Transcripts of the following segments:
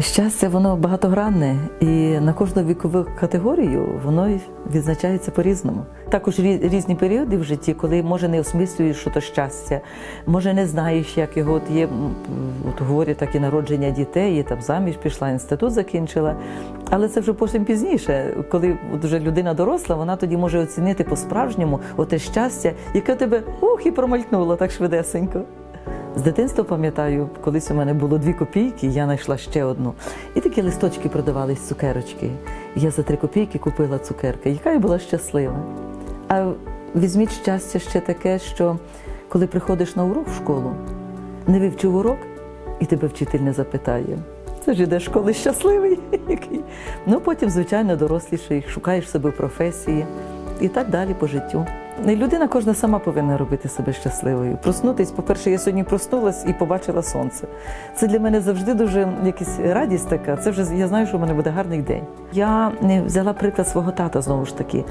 Щастя, воно багатогранне, і на кожну вікову категорію воно відзначається по-різному. Також рі- різні періоди в житті, коли може не осмислюєш, що то щастя, може не знаєш, як його от є. От говорять так і народження дітей, і там заміж пішла, інститут закінчила. Але це вже потім пізніше, коли от вже людина доросла, вона тоді може оцінити по-справжньому оте щастя, яке тебе ух і промалькнуло так швидесенько. З дитинства пам'ятаю, колись у мене було дві копійки, я знайшла ще одну. І такі листочки продавались цукерочки. Я за три копійки купила цукерки, яка я була щаслива. А візьміть щастя ще таке, що коли приходиш на урок в школу, не вивчив урок, і тебе вчитель не запитає. Це ж іде школи щасливий. який. Ну потім, звичайно, доросліший, шукаєш себе професії і так далі по життю. Людина кожна сама повинна робити себе щасливою. Проснутись, по-перше, я сьогодні проснулась і побачила сонце. Це для мене завжди дуже якась радість така. Це вже я знаю, що в мене буде гарний день. Я е, взяла приклад свого тата знову ж таки.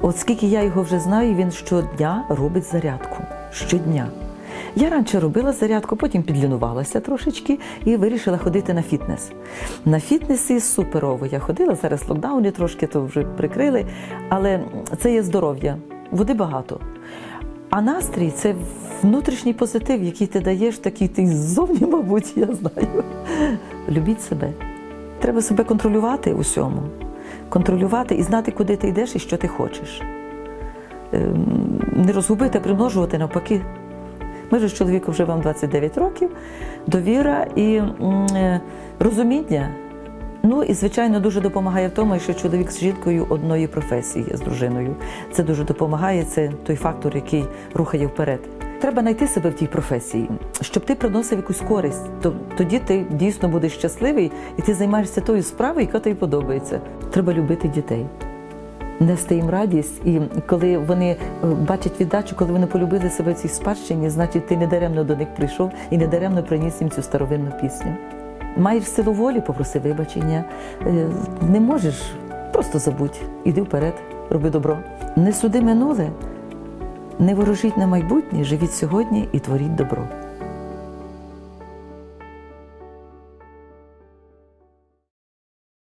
От скільки я його вже знаю, він щодня робить зарядку. Щодня. Я раніше робила зарядку, потім підлінувалася трошечки і вирішила ходити на фітнес. На фітнесі суперово. Я ходила зараз локдауні трошки, то вже прикрили, але це є здоров'я, води багато. А настрій це внутрішній позитив, який ти даєш, такий ти ззовні, мабуть, я знаю. Любіть себе. Треба себе контролювати усьому. Контролювати і знати, куди ти йдеш і що ти хочеш. Ем, Не розгубити, а примножувати навпаки. Ми ж з чоловіком живемо 29 років, довіра і е, розуміння. Ну і звичайно дуже допомагає в тому, що чоловік з жінкою одної професії з дружиною. Це дуже допомагає. Це той фактор, який рухає вперед. Треба знайти себе в тій професії, щоб ти приносив якусь користь. То тоді ти дійсно будеш щасливий і ти займаєшся тою справою, яка тобі подобається. Треба любити дітей. Нести їм радість, і коли вони е, бачать віддачу, коли вони полюбили себе в цій спадщині, значить ти не даремно до них прийшов і не даремно приніс їм цю старовинну пісню. Маєш силу волі, попроси вибачення. Е, Не можеш, просто забудь, іди вперед, роби добро. Не суди минуле, не ворожіть на майбутнє, живіть сьогодні і творіть добро.